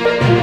మానవతా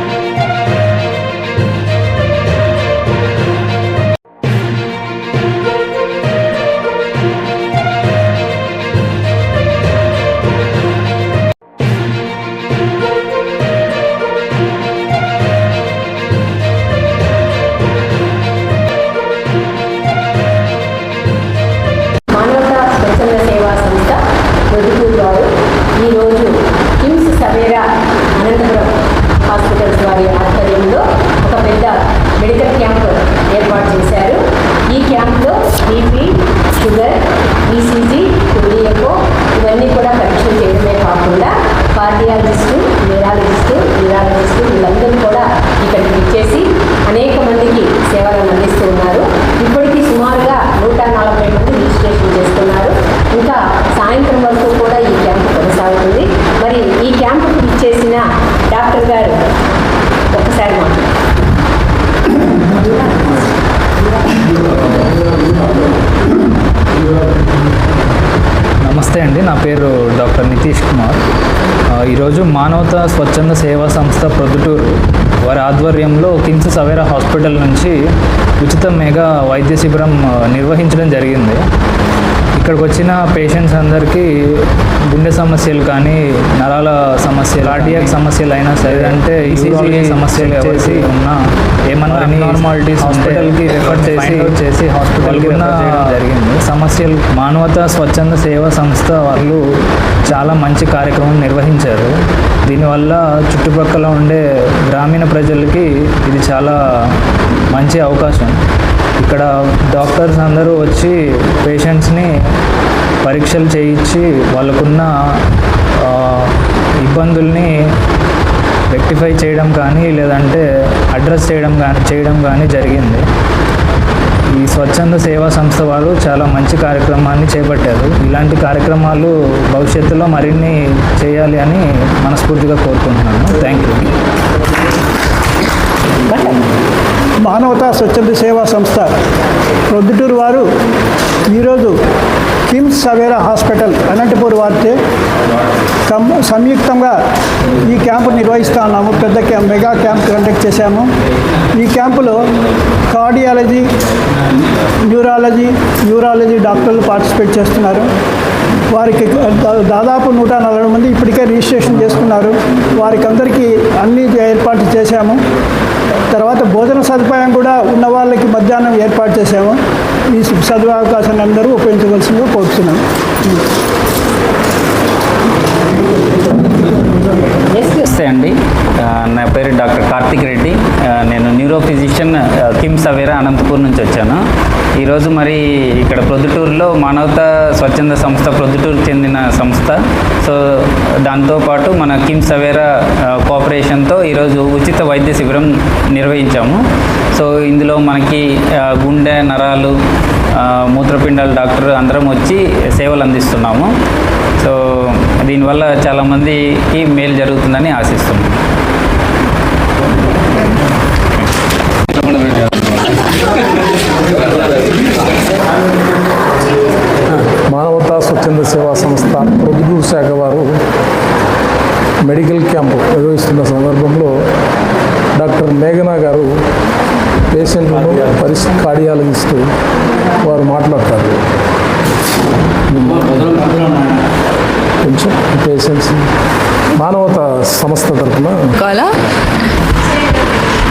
cardiologist neurologist neurologist వీళ్ళందరూ కూడా ఇక్కడికి వచ్చేసి అనేక మందికి సేవలను అందిస్తూ ఉన్నారు. ఇప్పటికీ సుమారుగా నూట నలభై మంది రిజిస్ట్రేషన్ చేసుకున్నారు ఇంకా సాయంత్రం వరకు కూడా ఈ క్యాంపు కొనసాగుతుంది. మరి ఈ క్యాంపుకు ఇచ్చేసిన డాక్టర్ గారు ఒక్కసారి మాట్లాడారు నమస్తే అండి నా పేరు డాక్టర్ నితీష్ కుమార్ ఆ, ఈరోజు మానవతా స్వచ్ఛంద సేవా సంస్థ ప్రొద్దుటూరు వారి ఆధ్వర్యంలో కిమ్స్ సవేరా హాస్పిటల్ నుంచి ఉచిత మెగా వైద్య శిబిరం నిర్వహించడం జరిగింది. ఇక్కడికి వచ్చిన పేషెంట్స్ అందరికీ గుండె సమస్యలు కానీ నరాల సమస్యలు కార్డియాక్ సమస్యలు అయినా సరే అంటే ఈసీజీ సమస్యలు చేసి ఉన్న ఏమన్నా అబ్నార్మాలిటీస్ హాస్పిటల్కి రెఫర్ చేసి చేసి హాస్పిటల్కి జరిగింది. సమస్యలు మానవతా స్వచ్ఛంద సేవా సంస్థ వాళ్ళు చాలా మంచి కార్యక్రమం నిర్వహించారు. దీనివల్ల చుట్టుపక్కల ఉండే గ్రామీణ ప్రజలకి ఇది చాలా మంచి అవకాశం. ఇక్కడ డాక్టర్స్ అందరూ వచ్చి పేషెంట్స్ని పరీక్షలు చేయించి వాళ్ళకున్న ఇబ్బందుల్ని రెక్టిఫై చేయడం కానీ లేదంటే అడ్రస్ చేయడం కానీ చేయడం కానీ జరిగింది. ఈ స్వచ్ఛంద సేవా సంస్థ వాళ్ళు చాలా మంచి కార్యక్రమాన్ని చేపట్టారు. ఇలాంటి కార్యక్రమాలు భవిష్యత్తులో మరిన్ని చేయాలి అని మనస్ఫూర్తిగా కోరుకుంటున్నాను. Thank you. మానవతా స్వచ్ఛంద సేవా సంస్థ ప్రొద్దుటూరు వారు ఈరోజు కిమ్స్ సవేరా హాస్పిటల్ అనంతపూర్ వారితే సంయుక్తంగా ఈ క్యాంపు నిర్వహిస్తూ ఉన్నాము. పెద్ద క్యాంప్ మెగా క్యాంప్ కండక్ట్ చేశాము. ఈ క్యాంపులో కార్డియాలజీ న్యూరాలజీ న్యూరాలజీ డాక్టర్లు పార్టిసిపేట్ చేస్తున్నారు. వారికి దాదాపు నూట నలభై మంది ఇప్పటికే రిజిస్ట్రేషన్ చేసుకున్నారు. వారికి అందరికీ అన్ని ఏర్పాటు చేశాము. తర్వాత భోజన సదుపాయం కూడా ఉన్న వాళ్ళకి మధ్యాహ్నం ఏర్పాటు చేశాము. ఈ చదువు అవకాశాన్ని అందరూ ఉపయోగించవలసిందిగా కోరుతున్నాను నమస్తే అండి. నా పేరు డాక్టర్ కార్తిక్ రెడ్డి. నేను neuro physician KIMS Avera Anantapur నుంచి వచ్చాను. ఈరోజు మరి ఇక్కడ ప్రొద్దుటూరులో మానవత స్వచ్ఛంద సంస్థ ప్రొద్దుటూరు చెందిన సంస్థ. సో దాంతోపాటు మన కిమ్ సవేరా కోఆపరేషన్తో ఈరోజు ఉచిత వైద్య శిబిరం నిర్వహించాము. సో ఇందులో మనకి గుండె నరాలు మూత్రపిండాలు మూత్రపిండాల డాక్టర్ అందరం వచ్చి సేవలు అందిస్తున్నాము. సో దీనివల్ల చాలామందికి మేలు జరుగుతుందని ఆశిస్తున్నాము మానవతా స్వచ్ఛంద సేవా సంస్థ ప్రొద్దుటూరు శాఖ వారు మెడికల్ క్యాంపు నిర్వహిస్తున్న సందర్భంలో డాక్టర్ మేఘనా గారు పేషెంట్లను పరిస్ కార్డియాలజిస్ట్ వారు మాట్లాడతారు కొంచెం పేషెన్స్ మానవత సంస్థ తరఫున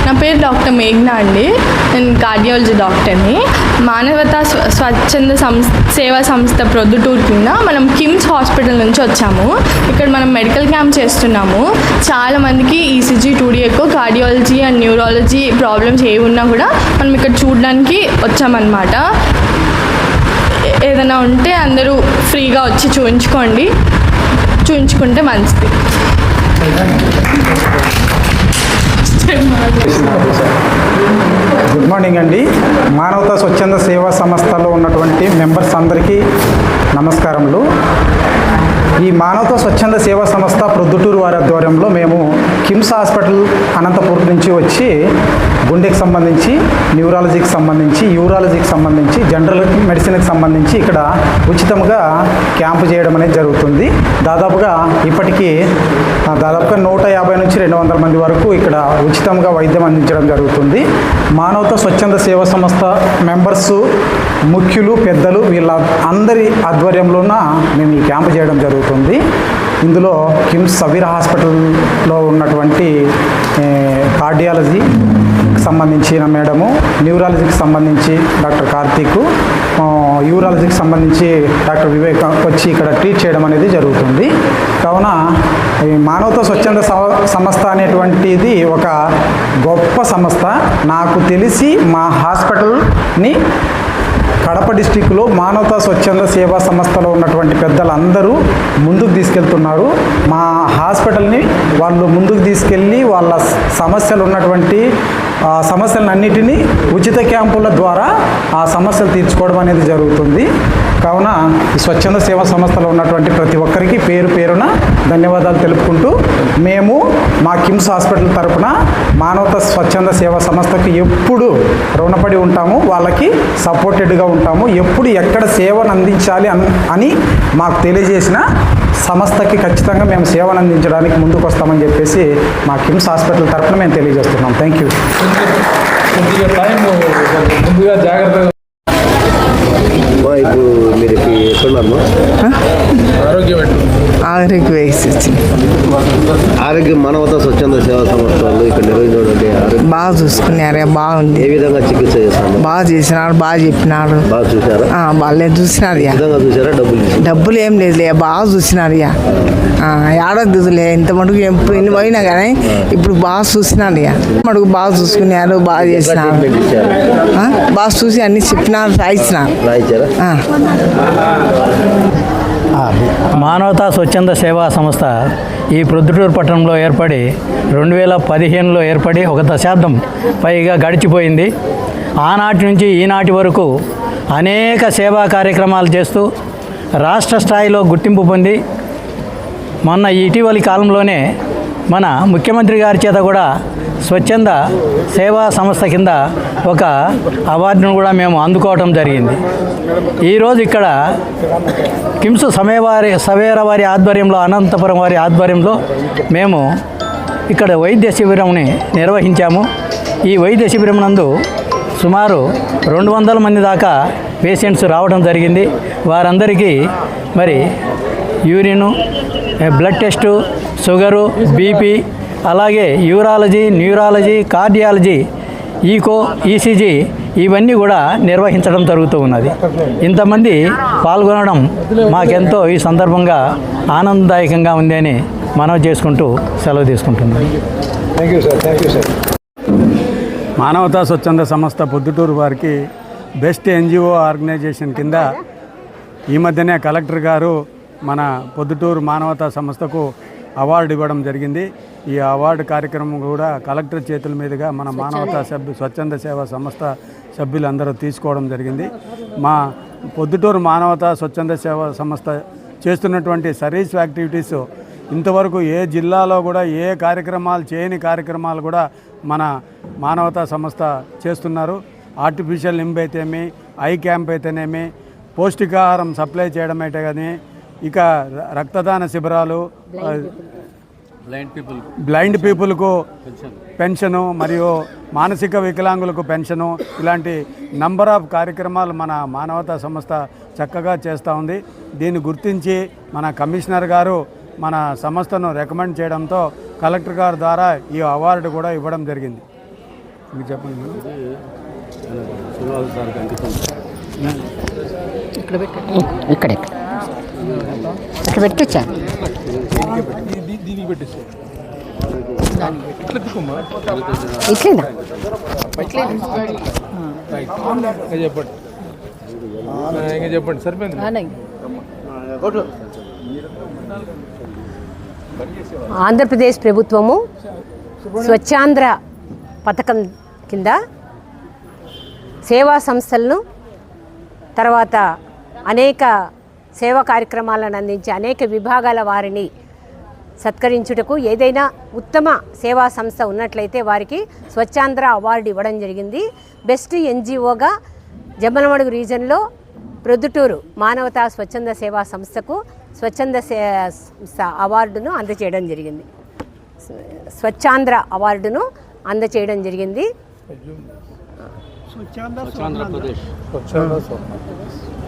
నా పేరు డాక్టర్ మేఘ్నా అండి. నేను కార్డియాలజీ డాక్టర్ని. మానవతా స్వచ్ఛంద సంస్థ సేవా సంస్థ ప్రొద్దుటూరు కింద మనం కిమ్స్ హాస్పిటల్ నుంచి వచ్చాము. ఇక్కడ మనం మెడికల్ క్యాంప్ చేస్తున్నాము. చాలా మందికి E ఈసీజీ ఎక్కువ కార్డియాలజీ అండ్ న్యూరాలజీ ప్రాబ్లమ్స్ ఏ ఉన్నా కూడా మనం ఇక్కడ చూడడానికి వచ్చామన్నమాట. ఏదైనా ఉంటే అందరూ ఫ్రీగా వచ్చి చూపించుకోండి చూపించుకుంటే మంచిది. గుడ్ మార్నింగ్ అండి. మానవతా స్వచ్ఛంద సేవా సంస్థలో ఉన్నటువంటి మెంబర్స్ అందరికీ నమస్కారములు. ఈ మానవతా స్వచ్ఛంద సేవా సంస్థ ప్రొద్దుటూరు వారి ఆధ్వర్యంలో మేము కిమ్స్ హాస్పిటల్ అనంతపూర్ నుంచి వచ్చి గుండెకి సంబంధించి న్యూరాలజీకి సంబంధించి యూరాలజీకి సంబంధించి జనరల్ మెడిసిన్కి సంబంధించి ఇక్కడ ఉచితంగా క్యాంపు చేయడం అనేది జరుగుతుంది. దాదాపుగా ఇప్పటికీ దాదాపుగా నూట యాభై నుంచి రెండు వందల మంది వరకు ఇక్కడ ఉచితంగా వైద్యం అందించడం జరుగుతుంది. మానవత స్వచ్ఛంద సేవా సంస్థ మెంబర్స్ ముఖ్యులు పెద్దలు వీళ్ళ అందరి ఆధ్వర్యంలోన మేము ఈ క్యాంపు చేయడం జరుగుతుంది. ఇందులో కిమ్స్ సవీర్ హాస్పిటల్లో ఉన్నటువంటి కార్డియాలజీ సంబంధించిన మేడము న్యూరాలజీకి సంబంధించి డాక్టర్ కార్తీక్ యూరాలజీకి సంబంధించి డాక్టర్ వివేక్ వచ్చి ఇక్కడ ట్రీట్ చేయడం అనేది జరుగుతుంది. కావున ఈ స్వచ్ఛంద సంస్థ అనేటువంటిది ఒక గొప్ప సంస్థ. నాకు తెలిసి మా హాస్పిటల్ని కడప డిస్టిక్లో మానవతా స్వచ్ఛంద సేవా సంస్థలో ఉన్నటువంటి పెద్దలందరూ ముందుకు తీసుకెళ్తున్నారు. మా హాస్పిటల్ని వాళ్ళు ముందుకు తీసుకెళ్ళి వాళ్ళ సమస్యలు ఉన్నటువంటి ఆ సమస్యలన్నిటినీ ఉచిత క్యాంపుల ద్వారా ఆ సమస్యలు తీర్చుకోవడం అనేది జరుగుతుంది. కావున ఈ స్వచ్ఛంద సేవా సంస్థలో ఉన్నటువంటి ప్రతి ఒక్కరికి పేరు పేరున ధన్యవాదాలు తెలుపుకుంటూ మేము మా కిమ్స్ హాస్పిటల్ తరపున మానవత స్వచ్ఛంద సేవా సంస్థకు ఎప్పుడు రుణపడి ఉంటాము వాళ్ళకి సపోర్టెడ్గా ఉంటాము ఎప్పుడు ఎక్కడ సేవను అందించాలి అని మాకు తెలియజేసిన సంస్థకి ఖచ్చితంగా మేము సేవను అందించడానికి ముందుకు వస్తామని చెప్పేసి మా కిమ్స్ హాస్పిటల్ తరపున మేము తెలియజేస్తున్నాం. థ్యాంక్ యూ ముందుగా జాగ్రత్తగా ఇప్పుడు మీరు ఇప్పుడు ఎక్కడున్నారమ్మా ఆరోగ్యం? ఆఖరికి వేసి ఆరోగ్య మానవతా స్వచ్ఛంద సేవా సంస్థ వాళ్ళు ఇక్కడ నిర్వహించినటువంటి ఆరోగ్య బాగా చూసుకున్నారే బాగుంది. ఏ విధంగా చికిత్స చేస్తాము బాగా చేసినాడు బాగా చెప్పినాడు బాగా చూసారా వాళ్ళే చూసినారు చూసారా డబ్బులు డబ్బులు ఏం లేదులే బాగా చూసినారు ఏడొద్దులే ఇంత మటుకు ఎప్పుడు పోయినా కానీ ఇప్పుడు బాగా చూసినారు ఇక. మటుకు బాగా చూసుకున్నారు బాగా చేసినారు. బాగా చూసి అన్ని చెప్పినారు రాయించినారు రాయించారా. మానవతా స్వచ్ఛంద సేవా సంస్థ ఈ ప్రొద్దుటూరు పట్టణంలో ఏర్పడి రెండు వేల పదిహేనులో ఏర్పడి ఒక దశాబ్దం పైగా గడిచిపోయింది. ఆనాటి నుంచి ఈనాటి వరకు అనేక సేవా కార్యక్రమాలు చేస్తూ రాష్ట్ర స్థాయిలో గుర్తింపు పొంది మొన్న ఇటీవలి కాలంలోనే మన ముఖ్యమంత్రి గారి చేత కూడా స్వచ్ఛంద సేవా సంస్థ కింద ఒక అవార్డును కూడా మేము అందుకోవటం జరిగింది. ఈరోజు ఇక్కడ కిమ్స్ సమయవారి సవేర వారి ఆధ్వర్యంలో అనంతపురం వారి ఆధ్వర్యంలో మేము ఇక్కడ వైద్య శిబిరంని నిర్వహించాము. ఈ వైద్య శిబిరం నందు సుమారు రెండు వందల మంది దాకా పేషెంట్స్ రావడం జరిగింది. వారందరికీ మరి urine blood test sugar BP అలాగే urology neurology cardiology echo ECG ఇవన్నీ కూడా నిర్వహించడం జరుగుతూ ఉన్నది. ఇంతమంది పాల్గొనడం మాకెంతో ఈ సందర్భంగా ఆనందదాయకంగా ఉంది అని మనవి చేసుకుంటూ సెలవు తీసుకుంటున్నాను thank you sir thank you sir మానవతా స్వచ్ఛంద సంస్థ పొద్దుటూరు వారికి బెస్ట్ ఎన్జిఓ ఆర్గనైజేషన్ కింద ఈ మధ్యనే కలెక్టర్ గారు మన పొద్దుటూరు మానవతా సంస్థకు అవార్డు ఇవ్వడం జరిగింది. ఈ అవార్డు కార్యక్రమం కూడా కలెక్టర్ చేతుల మీదుగా మన మానవతా సభ్యు స్వచ్ఛంద సేవా సంస్థ సభ్యులందరూ తీసుకోవడం జరిగింది. మా పొద్దుటూరు మానవతా స్వచ్ఛంద సేవా సంస్థ చేస్తున్నటువంటి సర్వీస్ యాక్టివిటీస్ ఇంతవరకు ఏ జిల్లాలో కూడా ఏ కార్యక్రమాలు చేయని కార్యక్రమాలు కూడా మన మానవతా సంస్థ చేస్తున్నారు. ఆర్టిఫిషియల్ లింబ్ అయితేమి ఐ క్యాంప్ అయితేనేమి పౌష్టికాహారం సప్లై చేయడం అయితే కానీ ఇక రక్తదాన శిబిరాలు బ్లైండ్ పీపుల్కు పెన్షను మరియు మానసిక వికలాంగులకు పెన్షను ఇలాంటి నంబర్ ఆఫ్ కార్యక్రమాలు మన మానవతా సంస్థ చక్కగా చేస్తూ ఉంది. దీన్ని గుర్తించి మన కమిషనర్ గారు మన సంస్థను రికమెండ్ చేయడంతో కలెక్టర్ గారి ద్వారా ఈ అవార్డు కూడా ఇవ్వడం జరిగింది. మీకు చెప్పండి ఇక్కడ ఇక్కడ. అట్లా పెట్టొచ్చా? ఇట్లేనా? చెప్పండి ఇంకా చెప్పండి సరిపోయింది ఆంధ్రప్రదేశ్ ప్రభుత్వము స్వచ్ఛాంధ్ర పథకం కింద సేవా సంస్థలను తర్వాత అనేక సేవా కార్యక్రమాలను అందించే అనేక విభాగాల వారిని సత్కరించుటకు ఏదైనా ఉత్తమ సేవా సంస్థ ఉన్నట్లయితే వారికి స్వచ్ఛాంధ్ర అవార్డు ఇవ్వడం జరిగింది. బెస్ట్ ఎన్జిఓగా జమ్మలమడుగు రీజన్లో ప్రొద్దుటూరు మానవతా స్వచ్ఛంద సేవా సంస్థకు స్వచ్ఛంద సే అవార్డును అందజేయడం జరిగింది. స్వచ్ఛాంధ్ర అవార్డును అందజేయడం జరిగింది.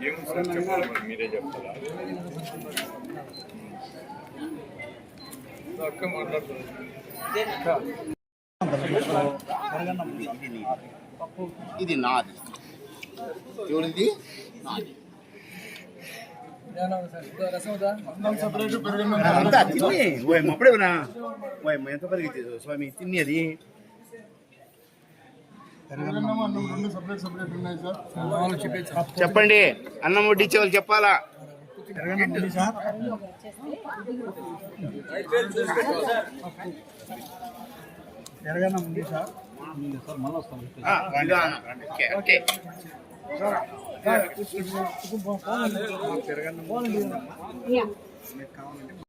సార్ అదే కదా అక్క మాట్లాడుతుంది. ఇది నాది. ఎవరిది? నాది. అంతా తిని. ఓయమ్మ అప్పుడే స్వామి తిని అది చెప్పండి అన్నం వడ్డించే వాళ్ళు చెప్పాలా. Okay, okay